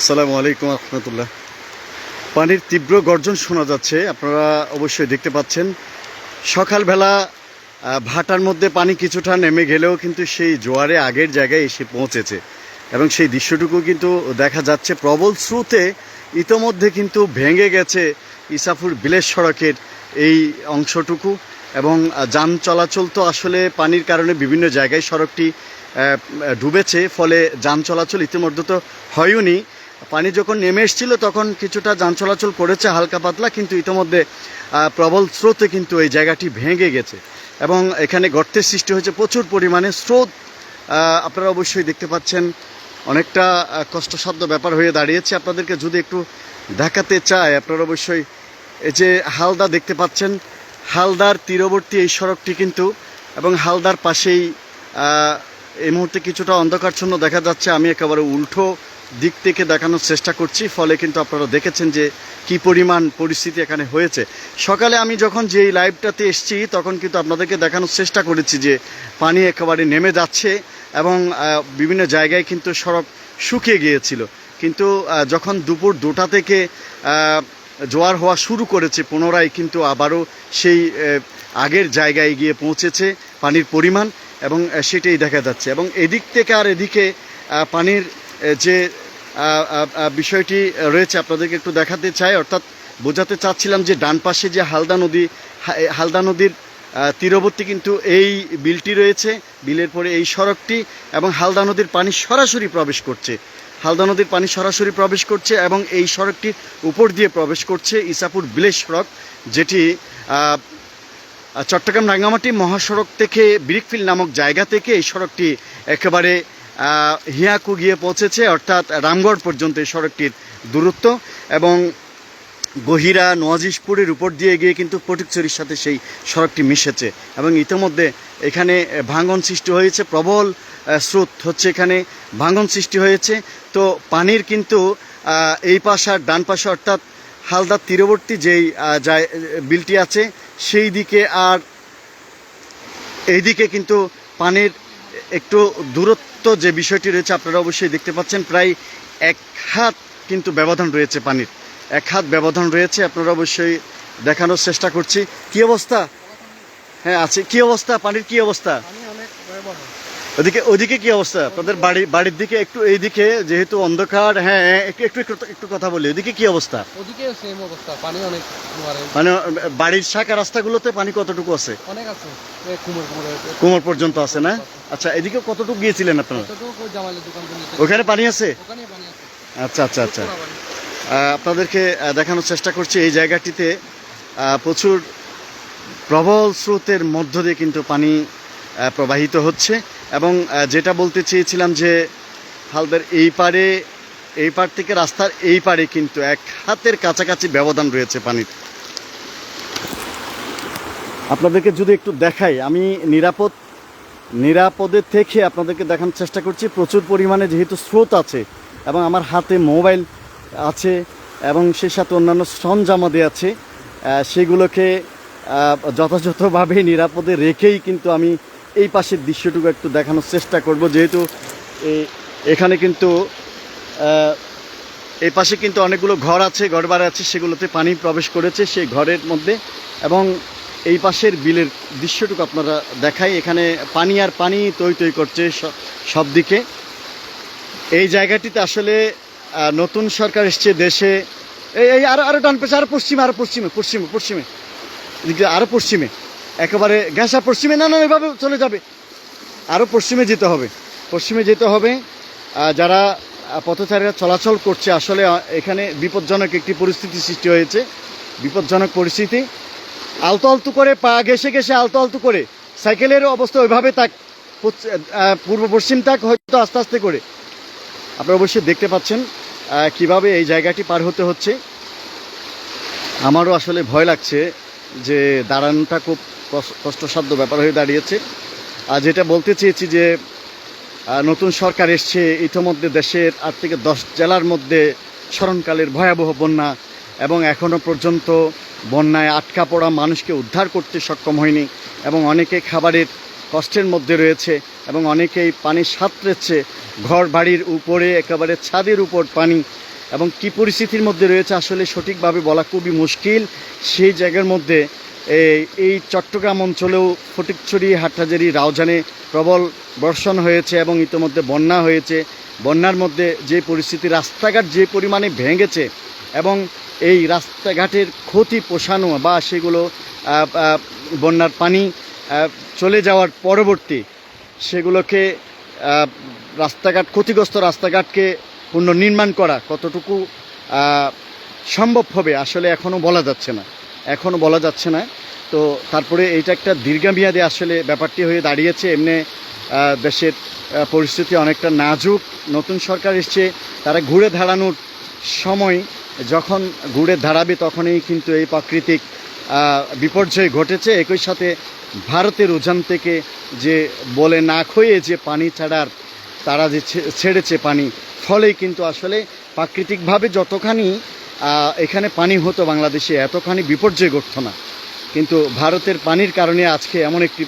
আসসালামু আলাইকুম রহমতুল্লাহ পানির তীব্র গর্জন শোনা যাচ্ছে, আপনারা অবশ্যই দেখতে পাচ্ছেন। সকালবেলা ভাটার মধ্যে পানি কিছুটা নেমে গেলেও কিন্তু সেই জোয়ারে আগের জায়গায় এসে পৌঁছেছে। এবং সেই দৃশ্যটুকু কিন্তু দেখা যাচ্ছে, প্রবল স্রোতে ইতোমধ্যে কিন্তু ভেঙে গেছে ইসাফুর বিলেশ সড়কের এই অংশটুকু। এবং যান চলাচল তো আসলে পানির কারণে বিভিন্ন জায়গায় সড়কটি ডুবেছে, ফলে যান চলাচল ইতিমধ্যে তো হয়নি পানি যখন নেমে এসেছিল, তখন কিছুটা যান চলাচল করেছে হালকা পাতলা, কিন্তু ইতিমধ্যে প্রবল স্রোতে কিন্তু এই জায়গাটি ভেঙে গেছে। এবং এখানে গর্তের সৃষ্টি হয়েছে প্রচুর পরিমাণে স্রোত। আপনারা অবশ্যই দেখতে পাচ্ছেন অনেকটা কষ্টসাধ্য ব্যাপার হয়ে দাঁড়িয়েছে। আপনাদেরকে যদি একটু দেখাতে চায় আপনারা অবশ্যই এই যে হালদা দেখতে পাচ্ছেন, হালদার তীরবর্তী এই সড়কটি কিন্তু, এবং হালদার পাশেই এই মুহূর্তে কিছুটা অন্ধকারচ্ছন্ন দেখা যাচ্ছে। আমি একেবারে উল্টো দিক থেকে দেখানোর চেষ্টা করছি, ফলে কিন্তু আপনারা দেখেছেন যে কি পরিমাণ পরিস্থিতি এখানে হয়েছে। সকালে আমি যখন যে লাইভটাতে এসেছি, তখন কিন্তু আপনাদেরকে দেখানোর চেষ্টা করেছি যে পানি একেবারে নেমে যাচ্ছে এবং বিভিন্ন জায়গায় কিন্তু সড়ক শুকিয়ে গিয়েছিল। কিন্তু যখন দুপুর দুটা থেকে জোয়ার হওয়া শুরু করেছে, পুনরায় কিন্তু আবারও সেই আগের জায়গায় গিয়ে পৌঁছেছে পানির পরিমাণ এবং সেটাই দেখা যাচ্ছে। এবং এদিক থেকে আর এদিকে পানির যে বিষয়টি রয়েছে, আপনাদেরকে একটু দেখাতে চাই। অর্থাৎ বোঝাতে চাচ্ছিলাম যে, ডান পাশে যে হালদা নদী হালদা নদীর তীরবর্তী কিন্তু এই বিলটি রয়েছে। বিলের পরে এই সড়কটি এবং হালদা নদীর পানি সরাসরি প্রবেশ করছে। হালদা নদীর পানি সরাসরি প্রবেশ করছে এবং এই সড়কটির উপর দিয়ে প্রবেশ করছে ইসাপুর বিলেশ সড়ক, যেটি চট্টগ্রাম রাঙ্গামাটি মহাসড়ক থেকে ব্রিকফিল নামক জায়গা থেকে এই সড়কটি একেবারে হিয়াকু গিয়ে পৌঁছেছে, অর্থাৎ রামগড় পর্যন্ত এই সড়কটির দূরত্ব এবং গহিরা নোয়াজিশপুরের উপর দিয়ে গিয়ে কিন্তু পটিকচুরির সাথে সেই সড়কটি মিশেছে এবং ইতিমধ্যে এখানে ভাঙন সৃষ্টি হয়েছে, প্রবল স্রোত হচ্ছে এখানে ভাঙন সৃষ্টি হয়েছে। তো পানির কিন্তু এই পাশ আর ডান পাশে অর্থাৎ হালদার তীরবর্তী যেই বিলটি আছে, সেই দিকে আর এইদিকে কিন্তু পানির একটু দূরত্ব যে বিষয়টি রয়েছে, আপনারা অবশ্যই দেখতে পাচ্ছেন, প্রায় এক হাত কিন্তু ব্যবধান রয়েছে পানির। এক হাত ব্যবধান রয়েছে, আপনারা অবশ্যই দেখানোর চেষ্টা করছি। কি অবস্থা? হ্যাঁ আছে। কি অবস্থা? পানির কি অবস্থা? ওদিকে ওদিকে কি অবস্থা? আপনাদের বাড়ি বাড়ির দিকে একটু এইদিকে যেহেতু অন্ধকার হ্যাঁ হ্যাঁ, একটু একটু একটু কথা বলি। ওদিকে কি অবস্থা? ওদিকে সেম অবস্থা পানি অনেক মানে বাড়ির শাখা রাস্তাগুলোতে পানি কতটুকু আছে? অনেক আছে কুমোর কুমোর হয়েছে কোমর পর্যন্ত আছে না? আচ্ছা এদিকে কতটুকু গিয়েছিলেন আপনারা? ওখানে পানি আছে? ওখানে পানি আছে। আচ্ছা আচ্ছা আচ্ছা। আপনাদেরকে দেখানোর চেষ্টা করছি এই জায়গাটিতে। প্রচুর প্রবল স্রোতের মধ্য দিয়ে কিন্তু পানি প্রবাহিত হচ্ছে। এবং যেটা বলতে চেয়েছিলাম যে হালদার, এই পারে, এই পার থেকে রাস্তার এই পারে কিন্তু এক হাতের কাছাকাছি ব্যবধান রয়েছে পানির। আপনাদেরকে যদি একটু দেখাই, আমি নিরাপদ, নিরাপদে থেকে আপনাদেরকে দেখানোর চেষ্টা করছি। প্রচুর পরিমাণে যেহেতু স্রোত আছে এবং আমার হাতে মোবাইল আছে এবং সেই সাথে অন্যান্য সরঞ্জামাদি আছে সেগুলোকে যথাযথভাবে নিরাপদে রেখেই কিন্তু আমি এই পাশের দৃশ্যটুকু একটু দেখানোর চেষ্টা করব, যেহেতু এখানে কিন্তু এই পাশে কিন্তু অনেকগুলো ঘর আছে, ঘর বাড়ি আছে, সেগুলোতে পানি প্রবেশ করেছে সেই ঘরের মধ্যে এবং এই পাশের বিলের দৃশ্যটুকু আপনারা দেখাই। এখানে পানি আর পানি তৈ তৈ করছে সব দিকে। এই জায়গাটিতে আসলে নতুন সরকার এসছে দেশে। এই এই, আরও আরও ডান পাশে আরও পশ্চিমে আরও পশ্চিমে পশ্চিমে পশ্চিমে, এদিকে আরও পশ্চিমে। একেবারে গ্যাসা পশ্চিমে না না এভাবে চলে যাবে। আরও পশ্চিমে যেতে হবে। পশ্চিমে যেতে হবে। যারা পথচারীরা চলাচল করছে, আসলে এখানে বিপজ্জনক একটি পরিস্থিতি সৃষ্টি হয়েছে। বিপজ্জনক পরিস্থিতি। আলতো আলতো করে পা ঘেসে ঘেসে আলতো আলতো করে। সাইকেলের অবস্থা ওইভাবে তাক পূর্ব পশ্চিম তাক হয়তো আস্তে আস্তে করে। আপনারা অবশ্যই দেখতে পাচ্ছেন কীভাবে এই জায়গাটি পার হতে হচ্ছে। আমারও আসলে ভয় লাগছে যে দাঁড়ানোটা খুব কষ্টসাধ্য ব্যাপার হয়ে দাঁড়িয়েছে। আর যেটা বলতে চেয়েছি যে নতুন সরকার এসছে, ইতিমধ্যে দেশের আট থেকে দশ জেলার মধ্যে স্মরণকালের ভয়াবহ বন্যা এবং এখনও পর্যন্ত বন্যায় আটকা পড়া মানুষকে উদ্ধার করতে সক্ষম হয়নি এবং অনেকে খাবারের কষ্টের মধ্যে রয়েছে এবং অনেকেই পানি সাঁতরেছে, ঘর বাড়ির উপরে একেবারে ছাদের উপর পানি এবং কি পরিস্থিতির মধ্যে রয়েছে আসলে সঠিকভাবে বলা খুবই মুশকিল। সেই জায়গার মধ্যে এই চট্টগ্রাম অঞ্চলেও ফটিকছড়ি, হাটহাজারি, রাউজানে প্রবল বর্ষণ হয়েছে এবং ইতিমধ্যে বন্যা হয়েছে। বন্যার মধ্যে যে পরিস্থিতি, রাস্তাঘাট যে পরিমাণে ভেঙেছে এবং এই রাস্তাঘাটের ক্ষতি পোষানো বা সেগুলো বন্যার পানি চলে যাওয়ার পরবর্তী সেগুলোকে রাস্তাঘাট, ক্ষতিগ্রস্ত রাস্তাঘাটকে পুনর্নির্মাণ করা কতটুকু সম্ভব হবে আসলে এখনও বলা যাচ্ছে না। এখনও বলা যাচ্ছে না। তো তারপরে এইটা একটা দীর্ঘমেয়াদী আসলে ব্যাপারটি হয়ে দাঁড়িয়েছে। এমনি দেশের পরিস্থিতি অনেকটা নাজুক। নতুন সরকার এসছে, তারা ঘুরে দাঁড়ানোর সময় যখন ঘুরে দাঁড়াবে তখনই কিন্তু এই প্রাকৃতিক বিপর্যয় ঘটেছে। একই সাথে ভারতের উজান থেকে যে বলে না খয়ে যে পানি ছাড়ার, তারা যে ছেড়েছে পানি, ফলেই কিন্তু আসলে প্রাকৃতিকভাবে যতখানি এখানে পানি হতো বাংলাদেশে এতখানি বিপর্যয় ঘটতো না। কিন্তু ভারতের পানির কারণে আজকে এমন একটি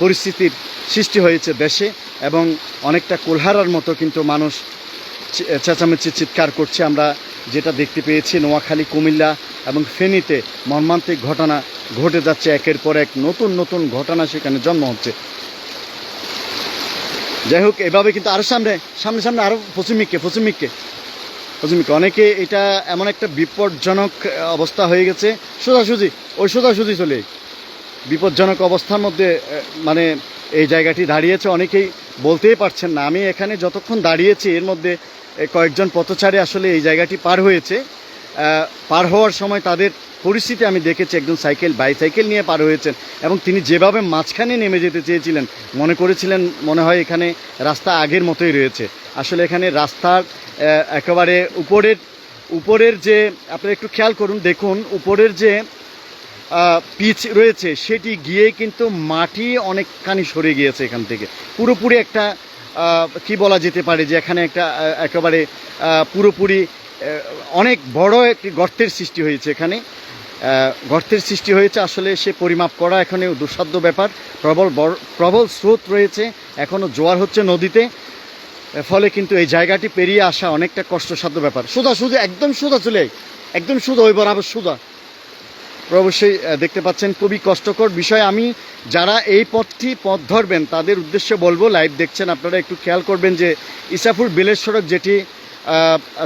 পরিস্থিতির সৃষ্টি হয়েছে দেশে এবং অনেকটা কোলহারার মতো কিন্তু মানুষ চেঁচামেচি চিৎকার করছে। আমরা যেটা দেখতে পেয়েছি, নোয়াখালী, কুমিল্লা এবং ফেনীতে মর্মান্তিক ঘটনা ঘটে যাচ্ছে। একের পর এক নতুন নতুন ঘটনা সেখানে জন্ম হচ্ছে। যাই হোক, এভাবে কিন্তু আরও সামনে সামনে সামনে আরও পশ্চিমিককে পশ্চিমিককে পশ্চিমিককে অনেকে এটা এমন একটা বিপজ্জনক অবস্থা হয়ে গেছে। সোজাসুজি ওই সোজাসুজি চলে বিপজ্জনক অবস্থার মধ্যে মানে এই জায়গাটি দাঁড়িয়েছে। অনেকেই বলতেই পারছেন না। আমি এখানে যতক্ষণ দাঁড়িয়েছি, এর মধ্যে কয়েকজন পথচারী আসলে এই জায়গাটি পার হয়েছে। পার হওয়ার সময় তাদের পরিস্থিতি আমি দেখেছি। একজন সাইকেল, বাইসাইকেল নিয়ে পার হয়েছেন এবং তিনি যেভাবে মাঝখানে নেমে যেতে চেয়েছিলেন, মনে করেছিলেন মনে হয় এখানে রাস্তা আগের মতোই রয়েছে। আসলে এখানে রাস্তার একেবারে উপরের উপরের যে, আপনারা একটু খেয়াল করুন, দেখুন, উপরের যে পিচ রয়েছে, সেটি গিয়ে কিন্তু মাটি অনেকখানি সরে গিয়েছে এখান থেকে। পুরোপুরি একটা কি বলা যেতে পারে যে এখানে একটা একেবারে পুরোপুরি অনেক বড় একটি গর্তের সৃষ্টি হয়েছে এখানে। গর্তের সৃষ্টি হয়েছে, আসলে সে পরিমাপ করা এখানে দুঃসাধ্য ব্যাপার। প্রবল প্রবল স্রোত রয়েছে এখনও জোয়ার হচ্ছে নদীতে ফলে কিন্তু এই জায়গাটি পেরিয়ে আসা অনেকটা কষ্টসাধ্য ব্যাপার। সুদা সুদা একদম সুদা চলে। একদম সুদা ওই বরাবর সুদা অবশ্যই দেখতে পাচ্ছেন, খুবই কষ্টকর বিষয়। আমি, যারা এই পথটি পথ ধরবেন, তাদের উদ্দেশ্যে বলব, লাইভ দেখছেন, আপনারা একটু খেয়াল করবেন যে ইসাফুর বিলের সড়ক যেটি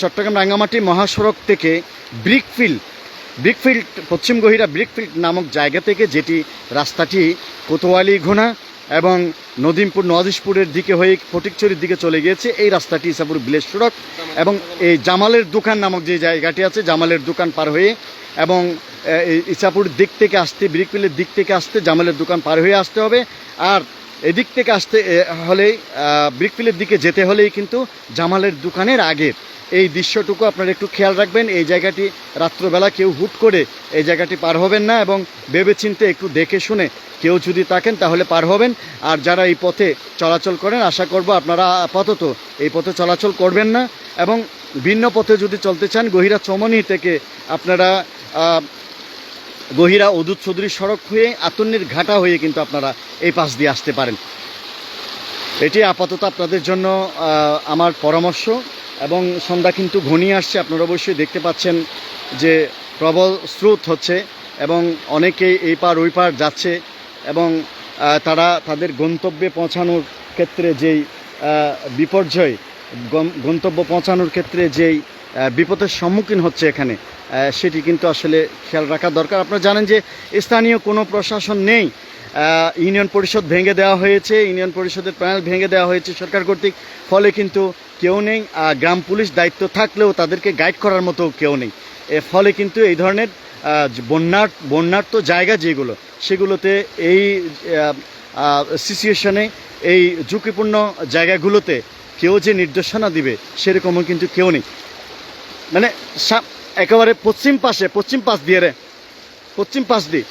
চট্টগ্রাম রাঙ্গামাটি মহাসড়ক থেকে ব্রিকফিল্ড ব্রিকফিল্ড, পশ্চিম গহিরা ব্রিকফিল্ড নামক জায়গা থেকে যেটি রাস্তাটি কোতোয়ালি ঘোনা এবং নদীমপুর নদিশপুরের দিকে হয়ে ফটিকছড়ির দিকে চলে গিয়েছে, এই রাস্তাটি ইসাপুর বিলের সড়ক এবং এই জামালের দোকান নামক যে জায়গাটি আছে, জামালের দোকান পার হয়ে এবং ইসাপুর দিক থেকে আসতে, ব্রিকফিল্ডের দিক থেকে আসতে জামালের দোকান পার হয়ে আসতে হবে। আর এদিক থেকে আসতে হলেই আহ, ব্রিকফিল্ডের দিকে যেতে হলেই কিন্তু জামালের দোকানের আগে এই দৃশ্যটুকু আপনারা একটু খেয়াল রাখবেন। এই জায়গাটি রাত্রবেলা কেউ হুট করে এই জায়গাটি পার হবেন না এবং ভেবেচিন্তে একটু দেখে শুনে কেউ যদি থাকেন তাহলে পার হবেন। আর যারা এই পথে চলাচল করেন আশা করব আপনারা আপাতত এই পথে চলাচল করবেন না। এবং ভিন্ন পথে যদি চলতে চান গহিরা চমনি থেকে আপনারা গহিরা অদূত চৌধুরী সড়ক হয়ে আতন্নের ঘাটা হয়ে কিন্তু আপনারা এই পাশ দিয়ে আসতে পারেন। এটি আপাতত আপনাদের জন্য আমার পরামর্শ এবং সন্ধ্যা কিন্তু ঘনিয়ে আসছে। আপনারা অবশ্যই দেখতে পাচ্ছেন যে প্রবল স্রোত হচ্ছে এবং অনেকেই এই পার ওই পার যাচ্ছে এবং তারা তাদের গন্তব্যে পৌঁছানোর ক্ষেত্রে যেই বিপর্যয় গন্তব্য পৌঁছানোর ক্ষেত্রে যেই বিপদের সম্মুখীন হচ্ছে এখানে। সেটি কিন্তু আসলে খেয়াল রাখা দরকার। আপনারা জানেন যে স্থানীয় কোনো প্রশাসন নেই। ইউনিয়ন পরিষদ ভেঙে দেওয়া হয়েছে, ইউনিয়ন পরিষদের প্যানেল ভেঙে দেওয়া হয়েছে সরকার কর্তৃক। ফলে কিন্তু কেউ নেই গ্রাম পুলিশ দায়িত্ব থাকলেও তাদেরকে গাইড করার মতো কেউ নেই। ফলে কিন্তু এই ধরনের বন্যার বন্যার্ত জায়গা যেগুলো, সেগুলোতে এই সিচুয়েশনে এই ঝুঁকিপূর্ণ জায়গাগুলোতে কেউ যে নির্দেশনা দিবে, সেরকমও কিন্তু কেউ নেই। মানে একেবারে পশ্চিম পাশে, পশ্চিম পাশ দিয়ে রে। পশ্চিম পাশ দিয়ে।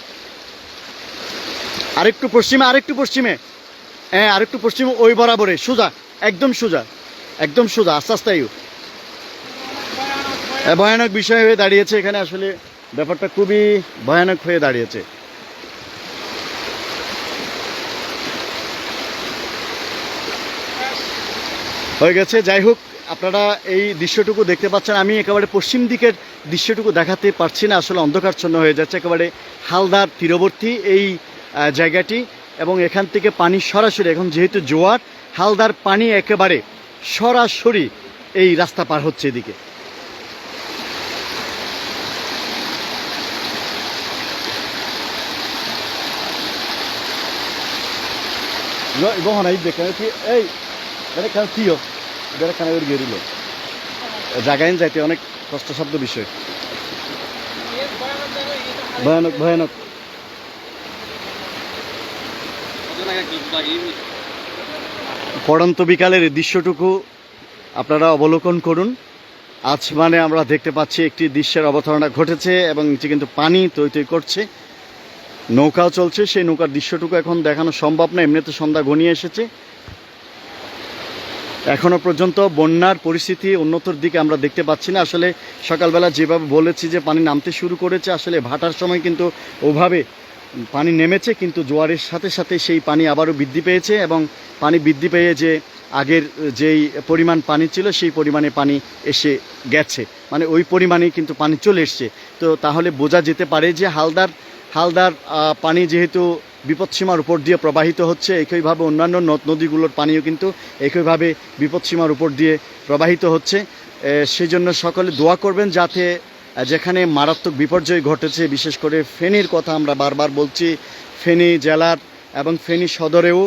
আরেকটু পশ্চিমে আরেকটু পশ্চিমে। হ্যাঁ আরেকটু পশ্চিমে, ওই বরাবরে, সোজা, একদম সোজা একদম সোজা, আস্তে আস্তে ভয়ানক বিষয় হয়ে দাঁড়িয়েছে এখানে আসলে, ব্যাপারটা খুবই ভয়ানক হয়ে দাঁড়িয়েছে। হয়ে গেছে, যাই হোক। আপনারা এই দৃশ্যটুকু দেখতে পাচ্ছেন আমি একেবারে পশ্চিম দিকের দৃশ্যটুকু দেখাতে পারছি না আসলে অন্ধকারচ্ছন্ন হয়ে যাচ্ছে একেবারে হালদার তীরবর্তী এই জায়গাটি এবং এখান থেকে পানি সরাসরি এখন যেহেতু জোয়ার হালদার পানি একেবারে সরাসরি এই রাস্তা পার হচ্ছে এদিকে। No, i bohana idde kan ti এই এটা কার কিও এটা কানে ওর গেরিলো জায়গায় যাইতে অনেক কষ্টসাধ্য বিষয়। ভয়ানক ভয়ানক। পড়ন্ত বিকালের দৃশ্যটুকু আপনারা অবলোকন করুন। আজ মানে আমরা দেখতে পাচ্ছি একটি দৃশ্যের অবতারণা ঘটেছে এবং নিচে কিন্তু পানি তৈ তৈ করছে। নৌকাও চলছে, সেই নৌকার দৃশ্যটুকু এখন দেখানো সম্ভব না, এমনিতে সন্ধ্যা ঘনিয়ে এসেছে। এখনও পর্যন্ত বন্যার পরিস্থিতি উন্নতর দিকে আমরা দেখতে পাচ্ছি না। আসলে সকালবেলা যেভাবে বলেছি যে পানি নামতে শুরু করেছে, আসলে ভাটার সময় কিন্তু ওভাবে পানি নেমেছে, কিন্তু জোয়ারের সাথে সাথে সেই পানি আবারও বৃদ্ধি পেয়েছে এবং পানি বৃদ্ধি পেয়ে যে আগের যেই পরিমাণ পানি ছিল, সেই পরিমাণে পানি এসে গেছে। মানে ওই পরিমাণে কিন্তু পানি চলে এসছে। তো তাহলে বোঝা যেতে পারে যে হালদার হালদার পানি যেহেতু বিপদসীমার উপর দিয়ে প্রবাহিত হচ্ছে, একইভাবে অন্যান্য নদ নদীগুলোর পানিও কিন্তু একইভাবে বিপদসীমার উপর দিয়ে প্রবাহিত হচ্ছে। সেই জন্য সকলে দোয়া করবেন যাতে যেখানে মারাত্মক বিপর্যয় ঘটেছে, বিশেষ করে ফেনীর কথা আমরা বারবার বলছি, ফেনী জেলার এবং ফেনী সদরেও,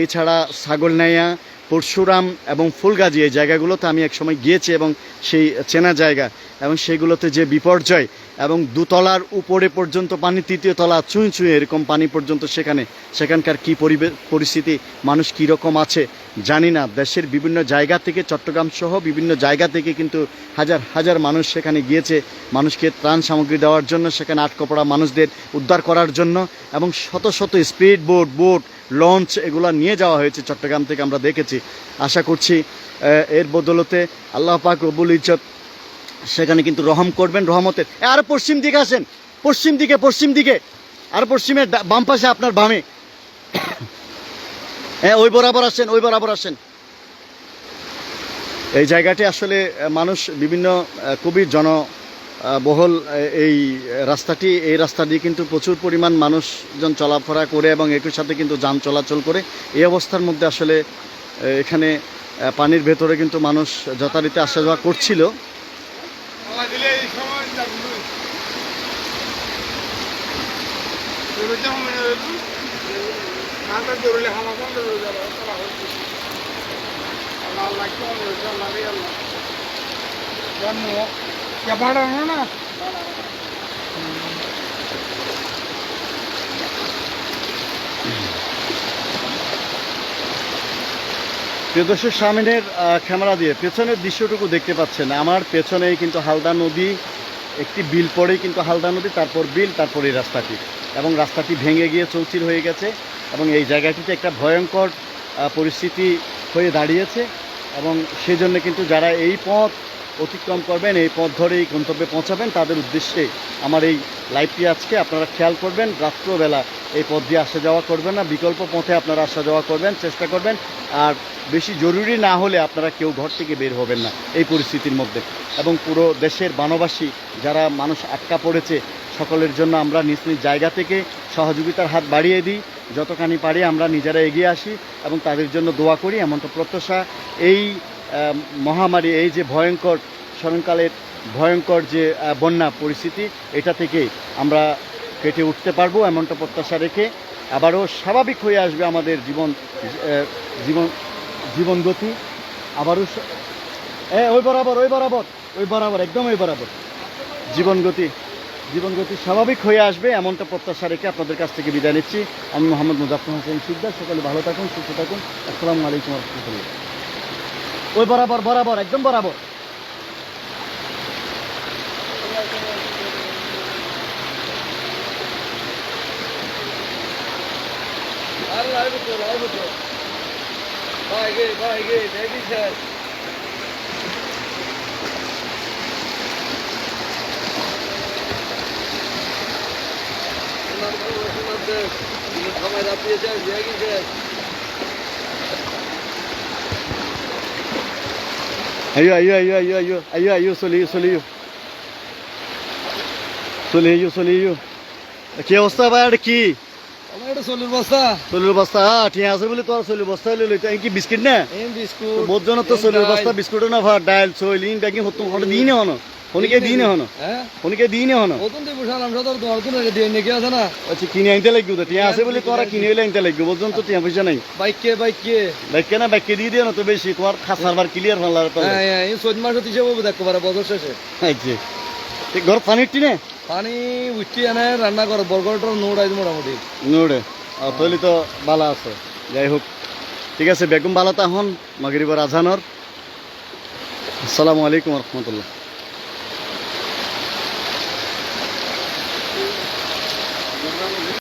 এছাড়া ছাগলনাইয়া, পরশুরাম এবং ফুলগাজী এই জায়গাগুলোতে আমি একসময় গিয়েছি এবং সেই চেনা জায়গা এবং সেগুলোতে যে বিপর্যয় এবং দুতলার উপরে পর্যন্ত পানি, তৃতীয় তলা চুঁই চুঁই এরকম পানি পর্যন্ত সেখানে, সেখানকার কি পরিবেশ পরিস্থিতি, মানুষ কী রকম আছে জানি না। দেশের বিভিন্ন জায়গা থেকে, চট্টগ্রাম সহ বিভিন্ন জায়গা থেকে কিন্তু হাজার হাজার মানুষ সেখানে গিয়েছে। মানুষকে ত্রাণ সামগ্রী দেওয়ার জন্য, সেখানে আটকা পড়া মানুষদের উদ্ধার করার জন্য এবং শত শত স্পিড বোট বোট, লঞ্চ এগুলো নিয়ে যাওয়া হয়েছে চট্টগ্রাম থেকে আমরা দেখেছি। আশা করছি এর বদলতে আল্লাহ পাক রবুল ইজ্জত সেখানে কিন্তু রহম করবেন রহমতের আর পশ্চিম দিকে আসেন। পশ্চিম দিকে পশ্চিম দিকে। আর পশ্চিমের বাম পাশে আপনার বামে। হ্যাঁ ওই বরাবর আসেন ওই বরাবর আসেন। এই জায়গাটি আসলে মানুষ বিভিন্ন খুবই জন আহ, বহুল আহ, এই রাস্তাটি এই রাস্তা দিয়ে কিন্তু প্রচুর পরিমাণ মানুষজন চলাফেরা করে এবং একই সাথে কিন্তু যান চলাচল করে। এই অবস্থার মধ্যে আসলে এখানে পানির ভেতরে কিন্তু মানুষ যথারীতি আসা যাওয়া করছিল। দিলে এই সময় যাব এবার যখন নাটা ধরলে হামা বন্ধ হয়ে যাবে তারা হচ্ছে আল্লাহ আল্লাহ কেমন হয়েছে আল্লাহ রে আল্লাহ জন্ম কে বাড়ানো না? প্রিয়দর্শক সামনের ক্যামেরা দিয়ে পেছনের দৃশ্যটুকু দেখতে পাচ্ছেন। আমার পেছনেই কিন্তু হালদা নদী, একটি বিল পরেই কিন্তু হালদা নদী, তারপর বিল, তারপর এই রাস্তাটি। এবং রাস্তাটি ভেঙে গিয়ে চৌচির হয়ে গেছে এবং এই জায়গাটিতে একটা ভয়ঙ্কর পরিস্থিতি হয়ে দাঁড়িয়েছে এবং সেজন্য কিন্তু যারা এই পথ অতিক্রম করবেন, এই পথ ধরেই গন্তব্যে পৌঁছাবেন। তাদের উদ্দেশ্যে আমার এই লাইভটি আজকে, আপনারা খেয়াল করবেন, রাত্রবেলা এই পথ দিয়ে আসা যাওয়া করবেন না। বিকল্প পথে আপনারা আসা যাওয়া করবেন, চেষ্টা করবেন। আর বেশি জরুরি না হলে আপনারা কেউ ঘর থেকে বের হবেন না এই পরিস্থিতির মধ্যে। এবং পুরো দেশের বানবাসী যারা মানুষ আটকা পড়েছে, সকলের জন্য আমরা নিজ নিজ জায়গা থেকে সহযোগিতার হাত বাড়িয়ে দিই। যতখানি পারি আমরা নিজেরা এগিয়ে আসি এবং তাদের জন্য দোয়া করি, এমনটা প্রত্যাশা। এই মহামারী, এই যে ভয়ঙ্কর স্মরণকালের ভয়ঙ্কর যে বন্যা পরিস্থিতি, এটা থেকে আমরা কেটে উঠতে পারব এমনটা প্রত্যাশা রেখে আবারও স্বাভাবিক হয়ে আসবে আমাদের জীবন জীবন জীবন গতি আবারও হ্যাঁ ওই বরাবর ওই বরাবর ওই বরাবর, একদম ওই বরাবর। জীবন গতি জীবন গতি স্বাভাবিক হয়ে আসবে এমনটা প্রত্যাশা রেখে আপনাদের কাছ থেকে বিদায় নিচ্ছি। আমি মোহাম্মদ মুজাফর হোসেন সিকদার সকলে ভালো থাকুন, সুস্থ থাকুন। আসসালামু আলাইকুম রহমতুল্লাহ। ওই বরাবর বরাবর একদম বরাবর। সময় রাত্রিয়েছে দিয়ে গেছে আইও আইও আইও আইও আইও চলি চলি চলি আইও চলি আইও কি অবস্থা ভাই এটা কি এটা চল্লিশ বস্তা চলির বস্তা ঠিক আছে বলে তোর চলির বস্তা লই লইতে কি বিস্কিট না বিস্কুট বহুত জন তো চলির বস্তা বিস্কুট না ডাল চইল ইন ব্যাগিং হতো দিই না ফোনকে দিই না হনো? হ্যাঁ? ফোনকে দিই না হনো? কতন দিব সালাম সদর তোমার কোন দিয়ে নাকি আছে না? আচ্ছা কিনে আনতে লাগবে তো টিয়া আছে বলে তোরা কিনে হইলে আনতে লাগবে বুঝছেন তো টিয়া পয়সা নাই। বাইক বাইক কে ব্যাগকে না ব্যাগকে দিয়ে দিও না তো বেশি তোমার খাস সার্ভার ক্লিয়ার ভালো হ্যাঁ হ্যাঁ এই চোদ্দ মাসের হিসেবে দেখতে পারে বছর শেষে। আচ্ছা। ঠিক ঘর পানির টিনে পানি উঠি আনে রান্না করে বরগরটার নোট আইজ মোটামুটি। নোড়ে? তৈলি তো ভালো আছে যাই হোক। ঠিক আছে বেগম ভালো তখন মাগরিবার আজানর আসসালামু আলাইকুম রহমতুল্লাহ।